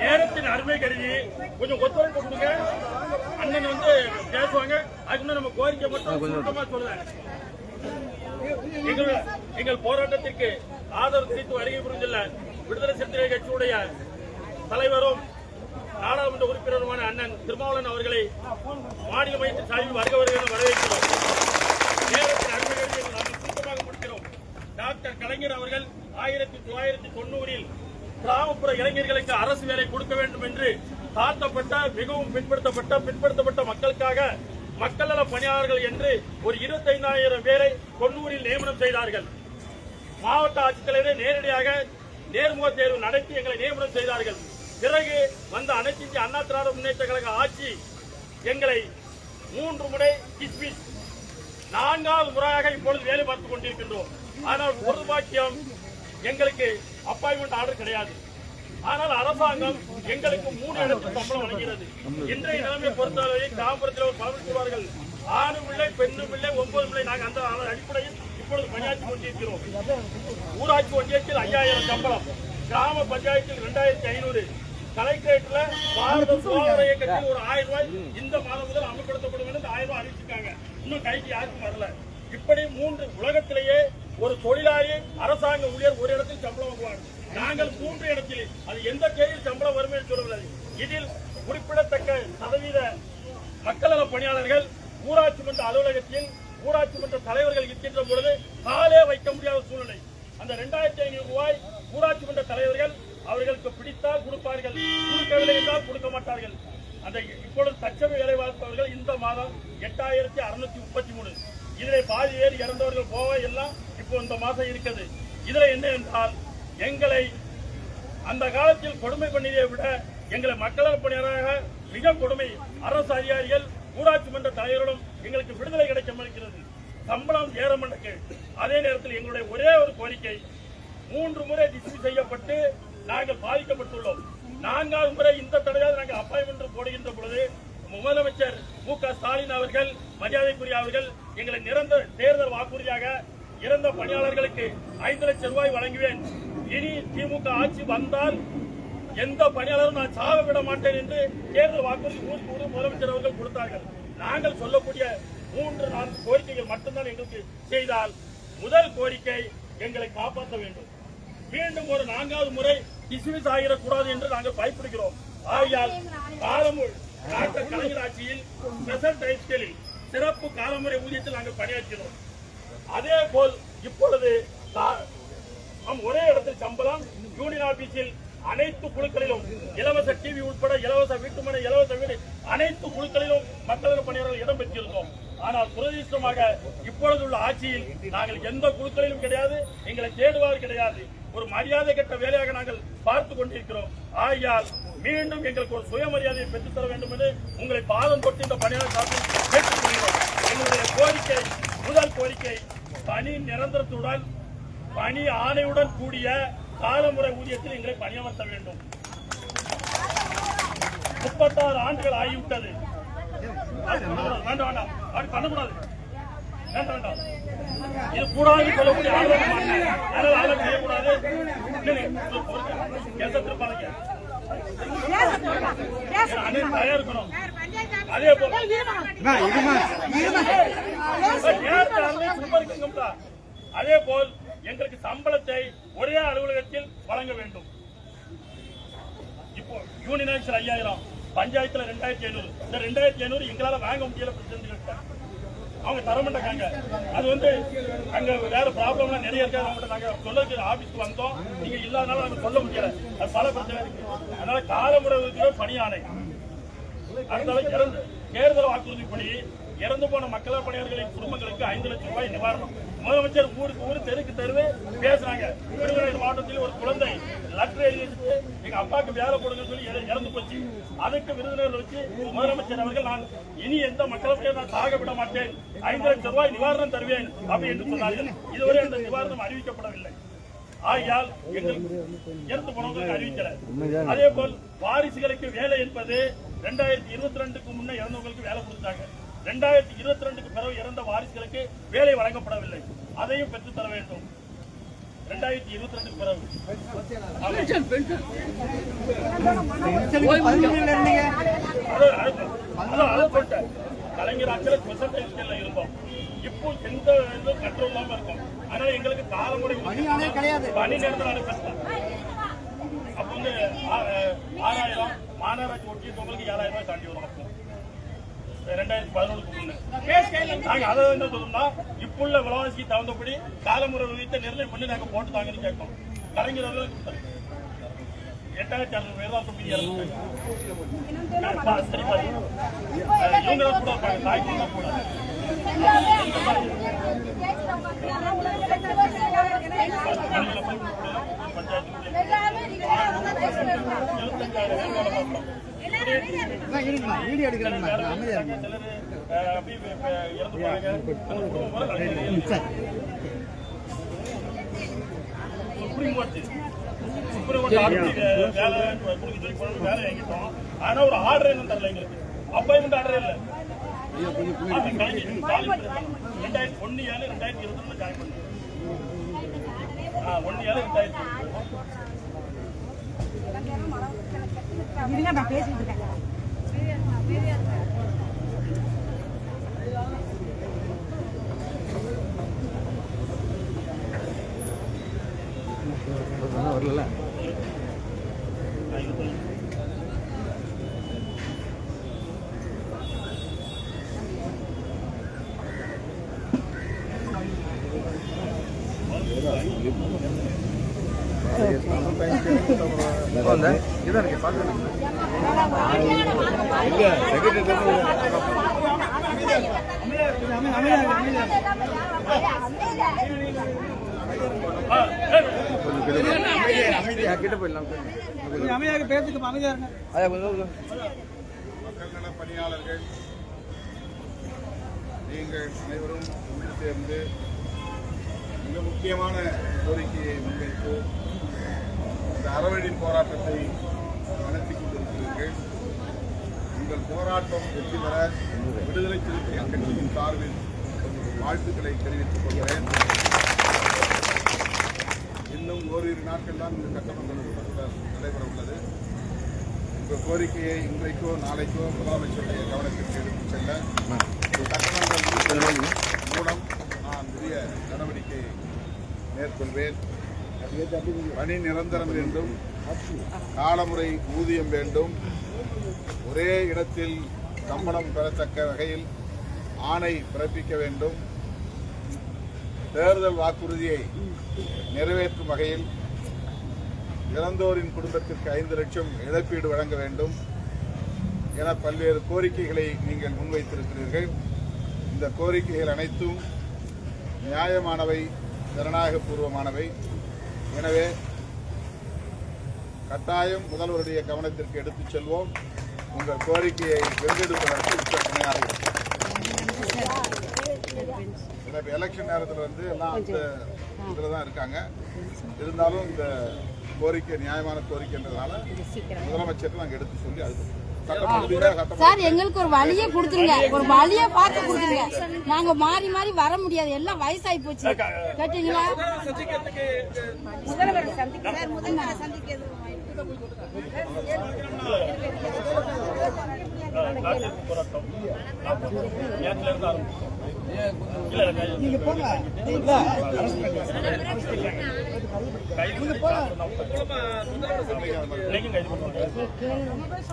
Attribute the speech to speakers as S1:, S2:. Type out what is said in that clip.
S1: நேரத்தின் அருமை கருதி கொஞ்சம் ஒத்துழைப்பு கொடுங்க. அண்ணன் வந்து பேசுவாங்க. அதுக்கு நம்ம கோரிக்கை மட்டும் சுருக்கமா சொல்லுவேன் எங்கள் போராட்டத்திற்கு ஆதரவு தெரிவித்து வருகை புரிந்துள்ள விடுதலை சிறுத்தைகள் கட்சியுடைய தலைவரும் நாடாளுமன்ற உறுப்பினருமான அண்ணன் திருமாவளவன் அவர்களை மாநில மையத்தின் சார்பில் வருக வருக வரவேற்கிறோம். நேரத்தின் அருமை கருதி நாங்கள் சுருக்கமாக முடிக்கிறோம். டாக்டர் கலைஞர் அவர்கள் ஆயிரத்தி தொள்ளாயிரத்தி தொண்ணூறில் கிராமப்புற இளைஞர்களுக்கு அரசு வேலை கொடுக்க வேண்டும் என்று தாழ்த்தப்பட்ட மிகவும் பின்படுத்தப்பட்ட பின்படுத்தப்பட்ட மக்களுக்காக மக்கள் நல பணியாளர்கள் என்று ஒரு இருபத்தைந்தாயிரம் பேரை கொன்னூரில் நியமனம் செய்தார்கள். மாவட்ட ஆட்சித்தலைவரை நேரடியாக நேர்முக தேர்வு நடத்தி எங்களை நியமனம் செய்தார்கள். பிறகு வந்த அனைத்து இந்திய அண்ணா திராவிட முன்னேற்ற கழக ஆட்சி எங்களை மூன்று முறை கிஸ்மிஸ் நான்காவது முறையாக இப்பொழுது வேலை பார்த்துக் கொண்டிருக்கின்றோம். ஆனால் ஒரு பாக்கியம் எங்களுக்கு அப்பாயின்மெண்ட் ஆர்டர் கிடையாது. ஆனால் அரசாங்கம் எங்களுக்கு மூணு இடத்தில் சம்பளம் வழங்குகிறது. இன்றைய நிலைமை பொறுத்தவரை கிராமப்புறத்தில் ஒரு பலன் சொல்வார்கள் ஆணு பிள்ளை பெண்ணு பிள்ளை ஒன்பது பிள்ளை நாங்கள் அந்த அடிப்படையில் இப்பொழுது பணியாற்றி கொண்டிருக்கிறோம். ஊராட்சி ஒன்றியத்தில் ஐயாயிரம் சம்பளம் கிராம பஞ்சாயத்தில் இரண்டாயிரத்தி ஐநூறு. கலெக்டரேட்ல பாரத சுகாதார இயக்கத்தில் ஒரு ஆயிரம் ரூபாய் இந்த மாதம் முதல் அமல்படுத்தப்படும் என்று ஆயிரம் ரூபாய் அறிவிச்சிருக்காங்க. இன்னும் கைக்கு யாருக்கும் வரல. இப்படி மூன்று உலகத்திலேயே ஒரு தொழிலாளி அரசாங்க ஊழியர் ஒரு இடத்தில் சம்பளம் வாங்குவார். நாங்கள் மூன்று இடத்தில் அது எந்த தேதியில் சம்பளம் வரும் என்று சொல்லவில்லை. இதில் குறிப்பிடத்தக்க சதவீத மக்கள் நல பணியாளர்கள் ஊராட்சி மன்ற அலுவலகத்தில் ஊராட்சி மன்ற தலைவர்கள் இருக்கின்ற பொழுது காலே வைக்க முடியாத சூழ்நிலை. அந்த இரண்டாயிரத்தி ஐநூறு ரூபாய் ஊராட்சி மன்ற தலைவர்கள் அவர்களுக்கு பிடித்தால் கொடுப்பார்கள். கொடுக்கவில்லை என்றால் கொடுக்க மாட்டார்கள். அந்த இப்பொழுது தற்சமய வேலை பார்ப்பவர்கள் இந்த மாதம் எட்டாயிரத்தி அறுநூத்தி முப்பத்தி மூணு. இதிலே பாதி பேர் இறந்தவர்கள் போக எல்லாம் இப்போ இந்த மாசம் இருக்குது. இதுல என்ன என்றால் எங்களை அந்த காலத்தில் கொடுமை பண்ணியதை விட எங்களை மக்கள் பணியாளராக மிக கொடுமை அரசு அதிகாரிகள் ஊராட்சி மன்ற தலைவரிடம் எங்களுக்கு விடுதலை கிடைக்க மறுக்கிறது. சம்பளம் ஏற மாட்டேன் அதே நேரத்தில் எங்களுடைய ஒரே ஒரு கோரிக்கை மூன்று முறை டிஸ்மிஸ் செய்யப்பட்டு நாங்கள் பாதிக்கப்பட்டுள்ளோம். நான்காவது முறை இந்த தடையாவது நாங்கள் அப்பாயின்மெண்ட் போடுகின்ற பொழுது முதலமைச்சர் மு க ஸ்டாலின் அவர்கள் மரியாதைக்குரிய அவர்கள் எங்களை நிரந்தர தேர்தல் வாக்குறுதியாக இறந்த பணியாளர்களுக்கு ஐந்து லட்சம் ரூபாய் வழங்குவேன். இனி திமுக ஆட்சி வந்தால் எந்த பணியாளரும் நான் சாக விட மாட்டேன் என்று தேர்தல் வாக்குறுதி ஊருக்கு ஊர் முதலமைச்சர் அவர்கள் கொடுத்தார்கள். நாங்கள் சொல்லக்கூடிய மூன்று நான்கு கோரிக்கைகள் மட்டும்தான் எங்களுக்கு செய்தால் முதல் கோரிக்கை எங்களை காப்பாற்ற வேண்டும். மீண்டும் ஒரு நான்காவது முறை டிஸ்மிஸ் ஆகிடக்கூடாது என்று நாங்கள் பயப்படுகிறோம். ஆகையால் காலமுள் டாக்டர் கலைஞர் ஆட்சியில் ஸ்பெஷல் டைஸ்களில் சிறப்பு காலமுறை ஊதியத்தில் நாங்கள் பணியாற்றினோம். அதே போல் இப்பொழுது நம் ஒரே இடத்தில் சம்பளம் யூனியன் ஆபீஸில் அனைத்து குழுக்களிலும் இலவச டிவி உட்பட இலவச வீட்டுமனை இலவச வீடு அனைத்து குழுக்களிலும் மக்கள் பணியாளர்கள் இடம் பெற்றிருந்தோம். ஆனால் துரதிருஷ்டமாக இப்பொழுது உள்ள ஆட்சியில் நாங்கள் எந்த குழுக்களிலும் கிடையாது எங்களை தேடுவார் கிடையாது. ஒரு மரியாதை கெட்ட வேலையாக நாங்கள் பார்த்து கொண்டிருக்கிறோம். ஆகையால் மீண்டும் எங்களுக்கு ஒரு சுயமரியாதையை பெற்றுத்தர வேண்டும் என்று உங்களை பாதம் தொட்டு இந்த பணியாளர் கேட்டுக்கொள்கிறோம் எங்களுடைய கோரிக்கை முதல் கோரிக்கை பணி நிரந்தரத்துடன் பணி ஆணையுடன் கூடிய காலமுறை ஊதியத்தில் எங்களை பணியமர்த்த வேண்டும். முப்பத்தாறு ஆண்டுகள் ஆகிவிட்டது. வேண்டாம் வேண்டாம். அப்படி பண்ணக்கூடாது. வேண்டாம் வேண்டாம். இது கூடாது சொல்லக்கூடிய ஆளுநர் அதனால ஆளுநர் செய்யக்கூடாது. இல்லை, இல்லை, பொறுங்க. அதே போல அதே போல் எங்களுக்கு சம்பளத்தை ஒரே அலுவலகத்தில் வழங்க வேண்டும் இப்போ யூனியன் ஐயாயிரம் பஞ்சாயத்துல ரெண்டாயிரத்தி ஐநூறு இந்த ரெண்டாயிரத்தி ஐநூறு எங்களால வாங்க முடியல அவங்க தர மாட்டாங்க அது வந்து அங்க வேற ப்ராப்ளம்லாம் நிறைய இருக்காது அவங்கள்ட்ட நாங்க சொல்ல ஆபீஸ்க்கு வந்தோம். நீங்க இல்லாதனால நாங்க சொல்ல முடியல. அது பல பிரச்சனை இருக்கு. அதனால காலமுறை பணி ஆணை தேர்தல் வாக்குறுதிப்படி இறந்து போன மக்கள் பணியாளர்களின் குடும்பங்களுக்கு ஐந்து லட்சம் ரூபாய் நிவாரணம். முதலமைச்சர் ஊருக்கு ஊர் தெருக்கு தெருவு பேசுறாங்க. விருதுநகர் மாவட்டத்தில் ஒரு குழந்தை லெட்டர் எழுதி எங்க அப்பாவுக்கு வேலை கொடுங்கன்னு சொல்லி இறந்து போச்சு. அதுக்கு விருதுநகர் வச்சு முதலமைச்சர் அவர்கள் நான் இனி எந்த மக்களுக்கு நான் சாக விட மாட்டேன். ஐந்து லட்சம் ரூபாய் நிவாரணம் தருவேன் அப்படி என்று சொன்னார்கள். இதுவரை அந்த நிவாரணம் அறிவிக்கப்படவில்லை. ஆகையால் எங்களுக்கு இறந்து போனவங்களுக்கு அறிவிக்கல. அதே போல் வாரிசுகளுக்கு வேலை என்பது ரெண்டாயிரத்தி இருபத்தி ரெண்டுக்கு முன்ன இறந்தவங்களுக்கு வேலை கொடுத்தாங்க. ரெண்டாயிரத்தி இருபத்தி ரெண்டுக்கு பிறகு இறந்த வாரிசுகளுக்கு வேலை வழங்கப்படவில்லை. அதையும் பெற்றுத் தர வேண்டும். ரெண்டாயிரத்தி இருபத்தி ரெண்டுக்கு பிறகு. கலைஞர் ஆட்சியில் ஸ்பெஷல் இருந்தோம். இப்போ எந்த இதுவும் கண்ட்ரோல் இல்லாம இருக்கும். அதனால எங்களுக்கு காலமுறை. பணி நேரத்தில் அப்போ வந்து ஆறாயிரம் மாநகராட்சி ஒட்டியவங்களுக்கு ஏழாயிரம் ரூபாய் தாண்டி வரும் அப்போ. ரெண்டாயிரத்தி பதினொன்றுக்கு முன்ன நாங்க அதை என்ன சொல்லணும்னா இப்போ உள்ள விலைவாசிக்கு தகுந்தபடி காலமுறை விகிதத்தை நிர்ணயம் பண்ணி நாங்க போட்டு தாங்கன்னு கேட்கோம் கலைஞர் அவர்கள். எட்டாயிரத்தி அறுநூறு பேர் தான் தொகுதி இவங்க தான் கூட தாய்க்கு தான் கூட பஞ்சாயத்து எழுபத்தஞ்சாயிரம்.
S2: வீடியோ எடுக்கிறேன் அமைதியா
S1: இறந்து ஆர்டர் வேலை ஆனா ஒரு ஆர்டர் என்ன தரல எங்களுக்கு அப்பாயின்மெண்ட் ஆர்டர் இல்ல ரெண்டாயிரத்தி ஒன்னு ஏழு ரெண்டாயிரத்தி இருபத்தி ஒண்ணு ஜாயின் பண்ணேன் ஒன்னு ஏழு ரெண்டாயிரத்தி
S3: இருங்க நான் பேசிட்டு இருக்கேன்.
S2: வரல இதான் இருக்கு கிட்ட போயிடலாம் அமைதியாக பேசுக்கு அமைதியா இருங்க கொஞ்சம்
S4: மக்கள் நல பணியாளர்கள் நீங்கள் அனைவரும் ஒன்று சேர்ந்து மிக முக்கியமான கோரிக்கையை முன்வைத்து இந்த போராட்டத்தை நடத்தி கொண்டிருக்கிறீர்கள் உங்கள் போராட்டம் வெற்றி பெற விடுதலை சிறுத்தை கட்சியின் சார்பில் வாழ்த்துக்களை தெரிவித்துக் கொள்கிறேன். இன்னும் ஓரிரு நாட்கள் தான் இந்த சட்டமன்ற நடைபெற உள்ளது. உங்கள் கோரிக்கையை இன்றைக்கோ நாளைக்கோ முதலமைச்சருடைய கவனத்திற்கு எடுத்துச் செல்ல சட்டமன்ற மூலம் நான் உரிய நடவடிக்கை மேற்கொள்வேன். பணி நிரந்தரம் வேண்டும். காலமுறை ஊதியம் வேண்டும். ஒரே இடத்தில் சம்பளம் பெறத்தக்க வகையில் ஆணை பிறப்பிக்க வேண்டும். தேர்தல் வாக்குறுதியை நிறைவேற்றும் வகையில் இறந்தோரின் குடும்பத்திற்கு ஐந்து லட்சம் இழப்பீடு வழங்க வேண்டும். என பல்வேறு கோரிக்கைகளை நீங்கள் முன்வைத்திருக்கிறீர்கள். இந்த கோரிக்கைகள் அனைத்தும் நியாயமானவை ஜனநாயகபூர்வமானவை எனவே கட்டாயம் முதல்வருடைய கவனத்திற்கு எடுத்துச் செல்வோம். உங்கள் கோரிக்கையை வென்றெடுப்பதற்கு துணையாக இருக்கும். இப்ப எலெக்ஷன் நேரத்தில் வந்து எல்லாம் அந்த இதில் தான் இருக்காங்க. இருந்தாலும் இந்த கோரிக்கை நியாயமான கோரிக்கைன்றதுனால முதலமைச்சருக்கு நாங்கள் எடுத்து சொல்லி அது
S3: சார் எங்களுக்கு ஒரு வழியை கொடுத்துருங்க. ஒரு வழியை பார்த்து கொடுத்துருங்க. நாங்க மாறி மாறி வர முடியாது. எல்லாம் வயசாகி போச்சு. கேட்டீங்களா? முதல்வர்
S1: காத்திருப்பு போராட்டம் நேரத்தில் இருந்து ஆரம்பிச்சோம் இன்னைக்கும் கைது பண்ணுவாங்க